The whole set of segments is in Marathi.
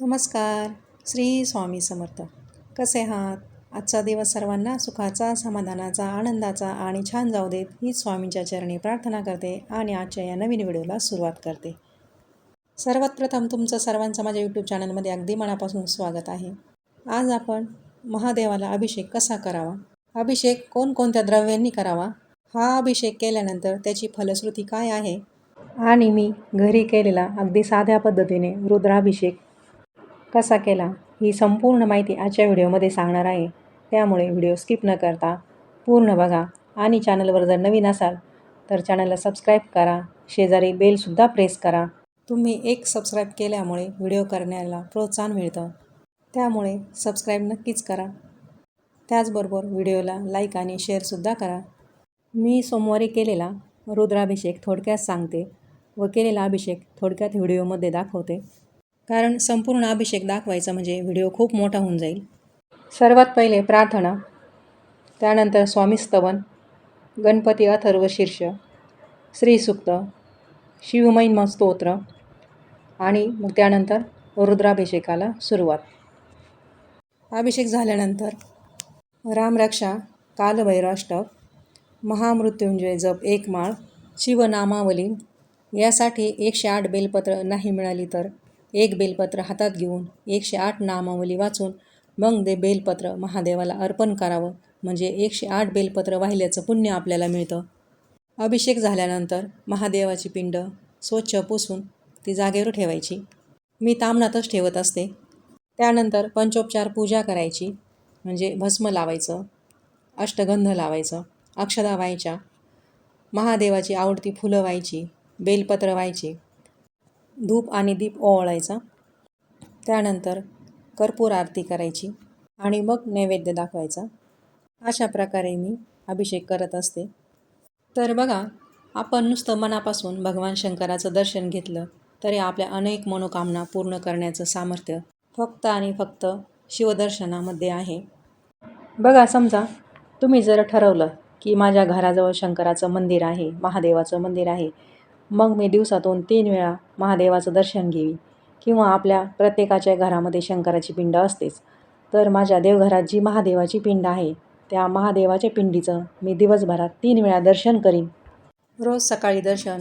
नमस्कार. श्री स्वामी समर्थ. कसे आहात? आजचा दिवस सर्वांना सुखाचा समाधानाचा आनंदाचा आणि छान जाऊ देत ही स्वामींच्या चरणी प्रार्थना करते आणि आजच्या या नवीन व्हिडिओला सुरुवात करते. सर्वात प्रथम तुमचं सर्वांचं माझ्या यूट्यूब चॅनलमध्ये अगदी मनापासून स्वागत आहे. आज आपण महादेवाला अभिषेक कसा करावा? अभिषेक कोणकोणत्या द्रव्यांनी करावा? हा अभिषेक केल्यानंतर त्याची फलश्रुती काय आहे? आणि मी घरी केलेला अगदी साध्या पद्धतीने रुद्राभिषेक कसा केला ही संपूर्ण माहिती आजच्या व्हिडिओमध्ये सांगणार आहे. त्यामुळे व्हिडिओ स्किप न करता पूर्ण बघा आणि चॅनलवर जर नवीन असाल तर चॅनलला सबस्क्राईब करा शेजारी बेलसुद्धा प्रेस करा. तुम्ही एक सबस्क्राईब केल्यामुळे व्हिडिओ करण्याला प्रोत्साहन मिळतं. त्यामुळे सबस्क्राईब नक्कीच करा. त्याचबरोबर व्हिडिओला लाईक आणि शेअरसुद्धा करा. मी सोमवारी केलेला रुद्राभिषेक थोडक्यात सांगते व केलेला अभिषेक थोडक्यात व्हिडिओमध्ये दाखवते. कारण संपूर्ण अभिषेक दाखवायचा म्हणजे व्हिडिओ खूप मोठा होऊन जाईल. सर्वात पहिले प्रार्थना त्यानंतर स्वामीस्तवन गणपती अथर्व शीर्ष श्रीसुक्त शिवमहिम स्तोत्र आणि मग त्यानंतर रुद्राभिषेकाला सुरुवात. अभिषेक झाल्यानंतर रामरक्षा कालभैराष्टक महामृत्युंजय जप एक माळ शिवनामावली यासाठी एकशे आठ बेलपत्र नाही मिळाली तर एक बेलपत्र हातात घेऊन एकशे आठ नामावली वाचून मग ते बेलपत्र महादेवाला अर्पण करावं. म्हणजे एकशे आठ बेलपत्र वाहिल्याचं पुण्य आपल्याला मिळतं. अभिषेक झाल्यानंतर महादेवाची पिंड स्वच्छ पुसून ती जागेवर ठेवायची. मी तामणातच ठेवत असते. त्यानंतर पंचोपचार पूजा करायची. म्हणजे भस्म लावायचं अष्टगंध लावायचं अक्षदा व्हायच्या महादेवाची आवडती फुलं व्हायची बेलपत्र व्हायची धूप आणि दीप ओवाळायचा. त्यानंतर कर्पूर आरती करायची आणि मग नैवेद्य दाखवायचा. अशा प्रकारे मी अभिषेक करत असते. तर बघा आपण नुसतं मनापासून भगवान शंकराचं दर्शन घेतलं तरी आपल्या अनेक मनोकामना पूर्ण करण्याचं सामर्थ्य फक्त आणि फक्त शिवदर्शनामध्ये आहे. बघा समजा तुम्ही जर ठरवलं की माझ्या घराजवळ शंकराचं मंदिर आहे महादेवाचं मंदिर आहे मग मी दिवसातून तीन वेळा महादेवाचं दर्शन घेईन. किंवा आपल्या प्रत्येकाच्या घरामध्ये शंकराची पिंड असतेच. तर माझ्या देवघरात जी महादेवाची पिंड आहे त्या महादेवाच्या पिंडीचं मी दिवसभरात तीन वेळा दर्शन करीन. रोज सकाळी दर्शन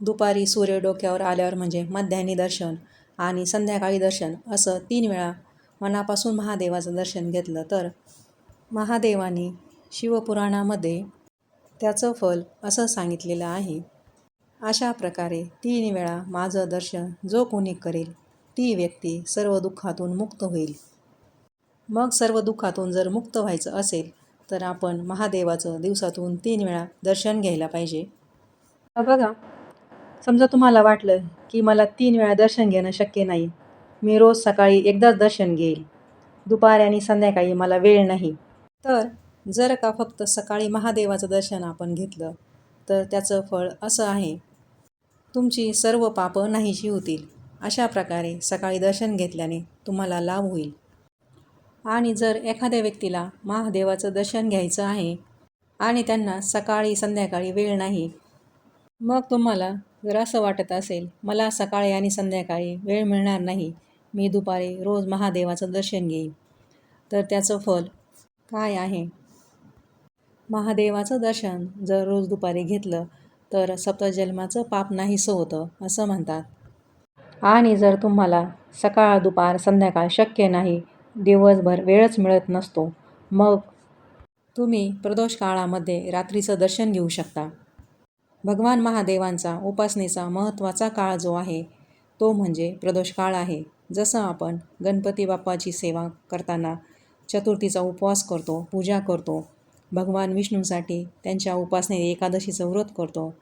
दुपारी सूर्य डोक्यावर आल्यावर म्हणजे मध्यान्ही दर्शन आणि संध्याकाळी दर्शन असं तीन वेळा मनापासून महादेवाचं दर्शन घेतलं तर महादेवाने शिवपुराणामध्ये त्याचं फल असं सांगितलेलं आहे. अशा प्रकारे तीन वेळा माझं दर्शन जो कोणी करेल ती व्यक्ती सर्व दुःखातून मुक्त होईल. मग सर्व दुःखातून जर मुक्त व्हायचं असेल तर आपण महादेवाचं दिवसातून तीन वेळा दर्शन घ्यायला पाहिजे. बघा समजा तुम्हाला वाटलं की मला तीन वेळा दर्शन घेणं शक्य नाही. मी रोज सकाळी एकदाच दर्शन घेईल. दुपारी आणि संध्याकाळी मला वेळ नाही. तर जर का फक्त सकाळी महादेवाचं दर्शन आपण घेतलं तर त्याचं फळ असं आहे तुमची सर्व पापं नाहीशी होतील. अशा प्रकारे सकाळी दर्शन घेतल्याने तुम्हाला लाभ होईल. आणि जर एखाद्या व्यक्तीला महादेवाचं दर्शन घ्यायचं आहे आणि त्यांना सकाळी संध्याकाळी वेळ नाही मग तुम्हाला जर असं वाटत असेल मला सकाळी आणि संध्याकाळी वेळ मिळणार नाही मी दुपारी रोज महादेवाचं दर्शन घेईन. तर त्याचं फल काय आहे? महादेवाचं दर्शन जर रोज दुपारी घेतलं तर सप्तजन्माचं पाप नाहीसं होतं असं म्हणतात. आणि जर तुम्हाला सकाळ दुपार संध्याकाळ शक्य नाही दिवसभर वेळच मिळत नसतो मग तुम्ही प्रदोष काळामध्ये रात्रीचं दर्शन घेऊ शकता. भगवान महादेवांचा उपासनेचा महत्त्वाचा काळ जो आहे तो म्हणजे प्रदोष काळ आहे. जसं आपण गणपती बाप्पाची सेवा करताना चतुर्थीचा उपवास करतो पूजा करतो भगवान विष्णूसाठी त्यांच्या उपासने एकादशीचं व्रत करतो.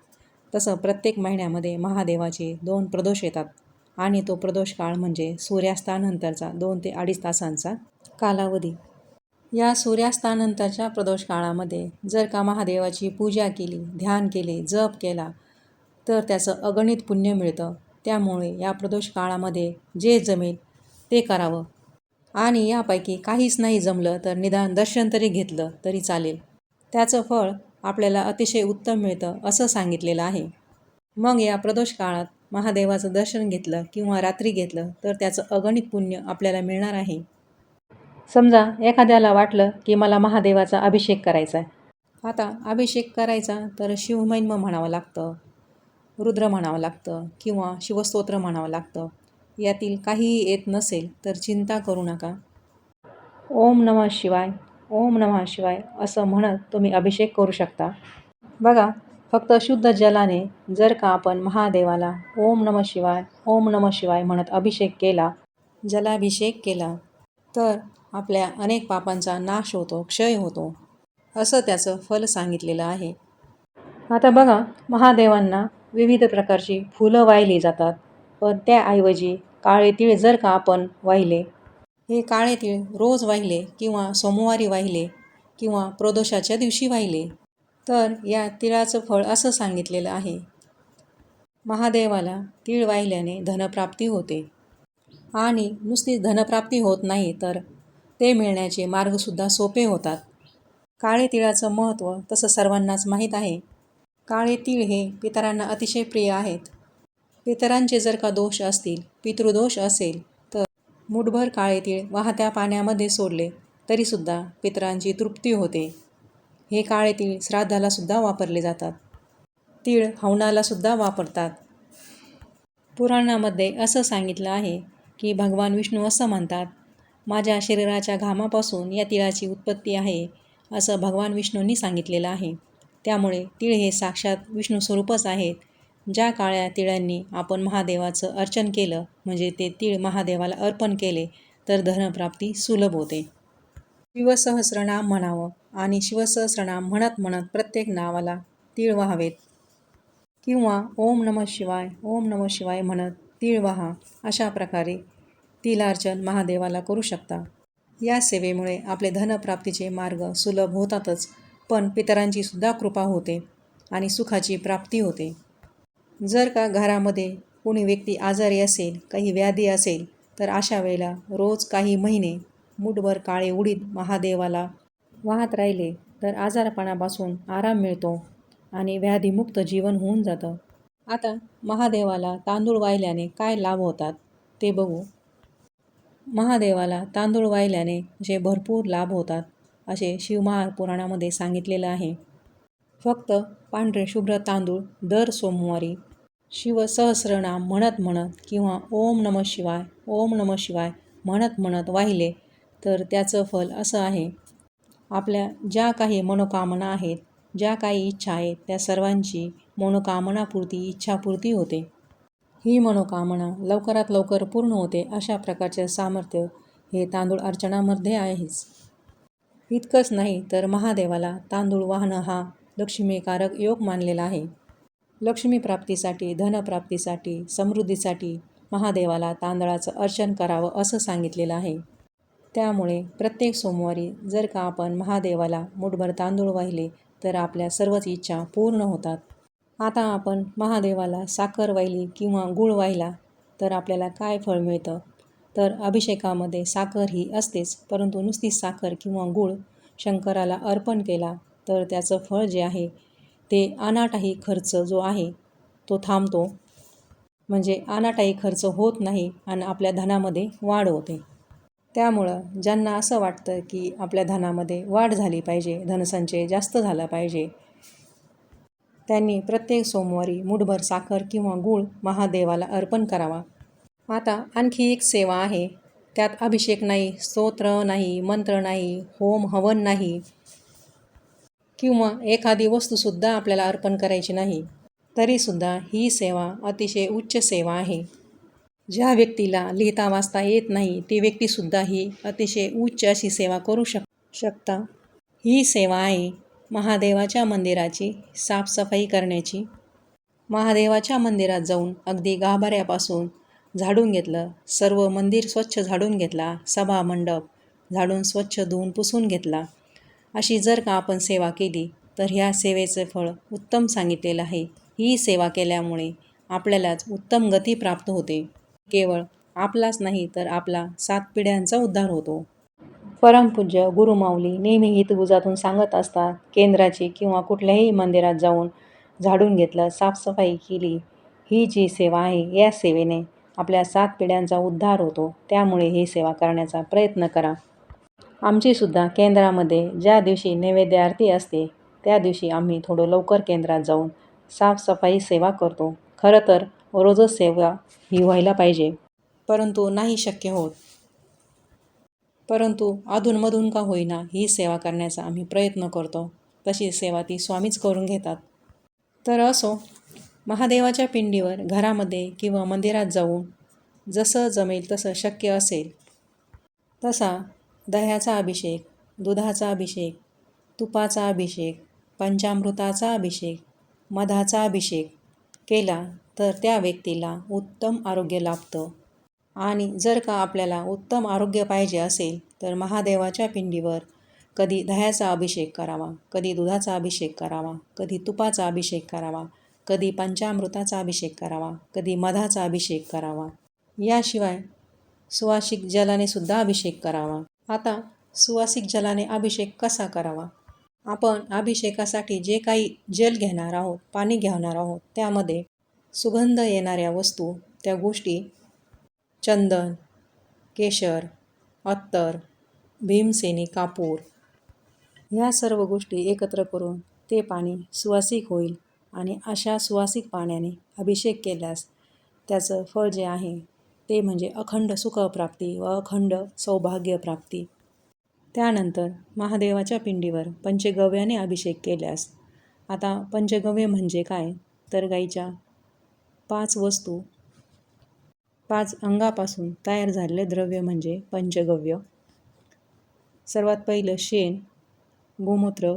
तसं प्रत्येक महिन्यामध्ये महादेवाचे दोन प्रदोष येतात आणि तो प्रदोष काळ म्हणजे सूर्यास्तानंतरचा दोन ते अडीच तासांचा कालावधी. या सूर्यास्तानंतरच्या प्रदोष काळामध्ये जर का महादेवाची पूजा केली ध्यान केले जप केला तर त्याचं अगणित पुण्य मिळतं. त्यामुळे या प्रदोष काळामध्ये जे जमेल ते करावं. आणि यापैकी काहीच नाही जमलं तर निदान दर्शन तरी घेतलं तरी चालेल. त्याचं फळ आपल्याला अतिशय उत्तम मिळतं असं सांगितलेलं आहे. मग या प्रदोष काळात महादेवाचं दर्शन घेतलं किंवा रात्री घेतलं तर त्याचं अगणित पुण्य आपल्याला मिळणार आहे. समजा एखाद्याला वाटलं की मला महादेवाचा अभिषेक करायचा आहे. आता अभिषेक करायचा तर शिवमैन्म म्हणावं लागतं रुद्र म्हणावं लागतं किंवा शिवस्तोत्र म्हणावं लागतं. यातील काहीही येत नसेल तर चिंता करू नका. ओम नमः शिवाय ओम नमः शिवाय असं म्हणत तुम्ही अभिषेक करू शकता. बघा फक्त शुद्ध जलाने जर का आपण महादेवाला ओम नमः शिवाय ओम नमः शिवाय म्हणत अभिषेक केला जलाभिषेक केला तर आपल्या अनेक पापांचा नाश होतो क्षय होतो असं त्याचं फल सांगितलेलं आहे. आता बघा महादेवांना विविध प्रकारची फुलं वाहिली जातात. पण त्याऐवजी काळे तिळ जर का आपण वाहिले. हे काळे तीळ रोज वाहिले किंवा सोमवारी वाहिले किंवा प्रदोषाच्या दिवशी वाहिले. तर या तिळाचं फळ असं सांगितलेलं आहे. महादेवाला तीळ वाहिल्याने धनप्राप्ती होते. आणि नुसती धनप्राप्ती होत नाही तर ते मिळण्याचे मार्गसुद्धा सोपे होतात. काळे तिळाचं महत्त्व तसं सर्वांनाच माहीत आहे. काळे तीळ हे पितरांना अतिशय प्रिय आहेत. पितरांचे जर का दोष असतील पितृदोष असेल तर मुठभर काळे तीळ वाहत्या पाण्यामध्ये सोडले तरीसुद्धा पितरांची तृप्ती होते. हे काळे तीळ श्राद्धालासुद्धा वापरले जातात. तीळ हवनालासुद्धा वापरतात. पुराणामध्ये असं सांगितलं आहे की भगवान विष्णू असं म्हणतात माझ्या शरीराच्या घामापासून या तिळाची उत्पत्ती आहे असं भगवान विष्णूंनी सांगितलेलं आहे. त्यामुळे तीळ हे साक्षात विष्णू स्वरूपच आहेत. ज्या काळ्या तिळांनी आपण महादेवाचं अर्चन केलं म्हणजे ते तीळ महादेवाला अर्पण केले तर धनप्राप्ती सुलभ होते. शिवसहस्रनाम म्हणावं आणि शिवसहस्रनाम म्हणत म्हणत प्रत्येक नावाला तीळ व्हावेत. किंवा ओम नमः शिवाय ओम नमः शिवाय म्हणत तीळ व्हा अशा प्रकारे तिलार्चन महादेवाला करू शकता. या सेवेमुळे आपले धनप्राप्तीचे मार्ग सुलभ होतातच पण पितरांची सुद्धा कृपा होते आणि सुखाची प्राप्ती होते. जर का घरामध्ये कोणी व्यक्ती आजारी असेल काही व्याधी असेल तर अशा वेळेला रोज काही महिने मुठभर काळे उडीद महादेवाला वाहत राहिले तर आजारपणापासून आराम मिळतो आणि व्याधीमुक्त जीवन होऊन जातं. आता महादेवाला तांदूळ वाहिल्याने काय लाभ होतात ते बघू. महादेवाला तांदूळ वाहिल्याने जे भरपूर लाभ होतात असे शिवमहापुराणामध्ये सांगितलेलं आहे. फक्त पांढरे शुभ्र तांदूळ दर सोमवारी शिवसहस्रनाम म्हणत म्हणत किंवा ओम नमः शिवाय ओम नमः शिवाय म्हणत म्हणत वाहिले तर त्याचं फल असं आहे. आपल्या ज्या काही मनोकामना आहेत ज्या काही इच्छा आहेत त्या सर्वांची मनोकामनापूर्ती इच्छापूर्ती होते. ही मनोकामना लवकरात लवकर पूर्ण होते अशा प्रकारचे सामर्थ्य हे तांदूळ अर्चनामध्ये आहेच. इतकंच नाही तर महादेवाला तांदूळ वाहणं हा लक्ष्मीकारक योग मानलेला आहे. लक्ष्मी प्राप्तीसाठी धनप्राप्तीसाठी समृद्धीसाठी महादेवाला तांदळाचं अर्चन करावं असं सांगितलेलं आहे. त्यामुळे प्रत्येक सोमवारी जर का आपण महादेवाला मुठभर तांदूळ वाहिले तर आपल्या सर्वच इच्छा पूर्ण होतात. आता आपण महादेवाला साखर वाहिली किंवा गूळ वाहिला तर आपल्याला काय फळ मिळतं? तर अभिषेकामध्ये साखर ही असतेच परंतु नुसती साखर किंवा गूळ शंकराला अर्पण केला तर त्याचं फळ जे आहे ते अनाटाही खर्च जो आहे तो थांबतो. म्हणजे अनाटाही खर्च होत नाही आणि आपल्या धनामध्ये वाढ होते. त्यामुळं ज्यांना असं वाटतं की आपल्या धनामध्ये वाढ झाली पाहिजे धनसंचय जास्त झाला पाहिजे त्यांनी प्रत्येक सोमवारी मुठभर साखर किंवा गूळ महादेवाला अर्पण करावा. आता आणखी एक सेवा आहे. त्यात अभिषेक नाही स्तोत्र नाही मंत्र नाही होम हवन नाही किंवा एखादी वस्तूसुद्धा आपल्याला अर्पण करायची नाही तरीसुद्धा ही सेवा अतिशय उच्च सेवा आहे. ज्या व्यक्तीला लिहिता वाचता येत नाही ती व्यक्तीसुद्धा ही अतिशय उच्च अशी सेवा करू शक शकता. ही सेवा आहे महादेवाच्या मंदिराची साफसफाई करण्याची. महादेवाच्या मंदिरात जाऊन अगदी गाभाऱ्यापासून झाडून घेतलं सर्व मंदिर स्वच्छ झाडून घेतला सभा मंडप झाडून स्वच्छ धुवून पुसून घेतला अशी जर का आपण सेवा केली तर ह्या सेवेचं फळ उत्तम सांगितलेलं आहे. ही सेवा केल्यामुळे आपल्यालाच उत्तम गती प्राप्त होते. केवळ आपलाच नाही तर आपला सात पिढ्यांचा उद्धार होतो. परमपूज्य गुरुमाऊली नेहमी हितगुजातून सांगत असतात केंद्राची किंवा कुठल्याही मंदिरात जाऊन झाडून घेतलं साफसफाई केली ही जी सेवा आहे या सेवेने आपल्या सात पिढ्यांचा उद्धार होतो. त्यामुळे ही सेवा करण्याचा प्रयत्न करा. आमचीसुद्धा केंद्रामध्ये ज्या दिवशी नैवेद्य आरती असते त्या दिवशी आम्ही थोडं लवकर केंद्रात जाऊन साफसफाई सेवा करतो. खरं तर रोजच सेवा ही व्हायला पाहिजे. परंतु नाही शक्य होत. परंतु अधूनमधून का होईना ही सेवा करण्याचा आम्ही प्रयत्न करतो. तशी सेवा ती स्वामीच करून घेतात. तर असो महादेवाच्या पिंडीवर घरामध्ये किंवा मंदिरात जाऊन जसं जमेल तसं शक्य असेल तसा दह्याचा अभिषेक दुधाचा अभिषेक तुपाचा अभिषेक पंचामृताचा अभिषेक मधाचा अभिषेक केला तर त्या व्यक्तीला उत्तम आरोग्य लाभतं. आणि जर का आपल्याला उत्तम आरोग्य पाहिजे असेल तर महादेवाच्या पिंडीवर कधी दह्याचा अभिषेक करावा कधी दुधाचा अभिषेक करावा कधी तुपाचा अभिषेक करावा कधी पंचामृताचा अभिषेक करावा कधी मधाचा अभिषेक करावा. याशिवाय सुवासिक जलाने सुद्धा अभिषेक करावा. आता सुवासिक जलाने अभिषेक कसा करावा? आपण अभिषेकासाठी जे काही जल घेणार आहोत पाणी घेणार आहोत त्यामध्ये सुगंध येणाऱ्या वस्तू त्या गोष्टी चंदन केशर अत्तर भीमसेनी कापूर ह्या सर्व गोष्टी एकत्र करून ते पाणी सुवासिक होईल आणि अशा सुवासिक पाण्याने अभिषेक केल्यास त्याचं फळ जे आहे ते म्हणजे अखंड सुखप्राप्ती व अखंड सौभाग्यप्राप्ती. त्यानंतर महादेवाच्या पिंडीवर पंचगव्याने अभिषेक केल्यास आता पंचगव्य म्हणजे काय? तर गाईच्या पाच वस्तू. पाच अंगापासून तयार झालेले द्रव्य म्हणजे पंचगव्य. सर्वात पहिलं शेण गोमूत्र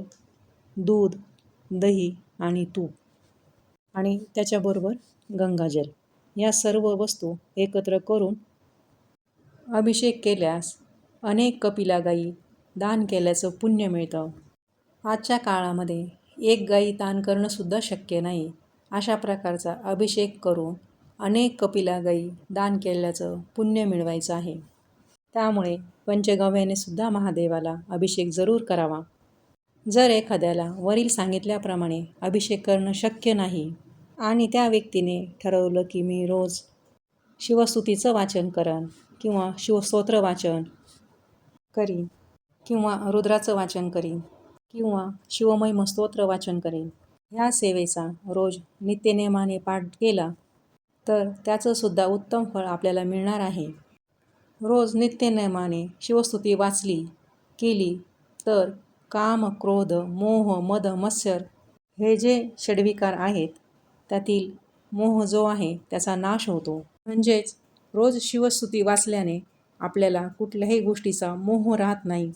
दूध दही आणि तूप आणि त्याच्याबरोबर गंगाजल. या सर्व वस्तू एकत्र करून अभिषेक केल्यास अनेक कपिला गायी दान केल्याचं पुण्य मिळतं. आजच्या काळामध्ये एक गाई दान करणंसुद्धा शक्य नाही. अशा प्रकारचा अभिषेक करून अनेक कपिला गायी दान केल्याचं पुण्य मिळवायचं आहे. त्यामुळे पंचगव्याने सुद्धा महादेवाला अभिषेक जरूर करावा. जर एखाद्याला वरील सांगितल्याप्रमाणे अभिषेक करणं शक्य नाही आणि त्या व्यक्तीने ठरवलं की मी रोज शिवस्तुतीचं वाचन करन किंवा शिवस्तोत्र वाचन करीन किंवा रुद्राचं वाचन करीन किंवा शिवमय स्तोत्र वाचन करेन. ह्या सेवेचा रोज नित्यनेमाने पाठ केला तर त्याचंसुद्धा उत्तम फळ आपल्याला मिळणार आहे. रोज नित्यनेमाने शिवस्तुती वाचली केली तर काम क्रोध मोह मद मत्सर हे जे षडविकार आहेत त्यातील मोह जो आहे त्याचा नाश होतो. म्हणजेच रोज शिवस्तुती वाचल्याने आपल्याला कुठल्याही गोष्टीचा मोह राहत नाही.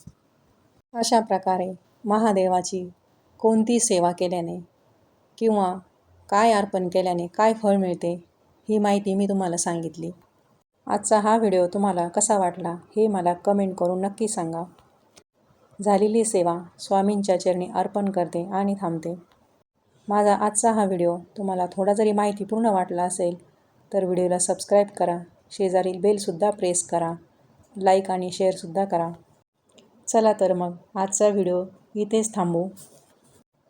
अशा प्रकारे महादेवाची कोणती सेवा केल्याने किंवा काय अर्पण केल्याने काय फळ मिळते ही माहिती मी तुम्हाला सांगितली. आजचा हा व्हिडिओ तुम्हाला कसा वाटला हे मला कमेंट करून नक्की सांगा. झालेली सेवा स्वामींच्या चरणी अर्पण करते आणि थांबते. माझा आजचा हा व्हिडिओ तुम्हाला थोडा जरी माहितीपूर्ण वाटला असेल तर व्हिडिओला सबस्क्राईब करा. शेजारील बेलसुद्धा प्रेस करा. लाईक आणि शेअरसुद्धा करा. चला तर मग आजचा व्हिडिओ इथेच थांबू.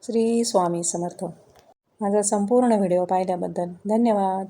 श्री स्वामी समर्थ. माझा संपूर्ण व्हिडिओ पाहिल्याबद्दल धन्यवाद.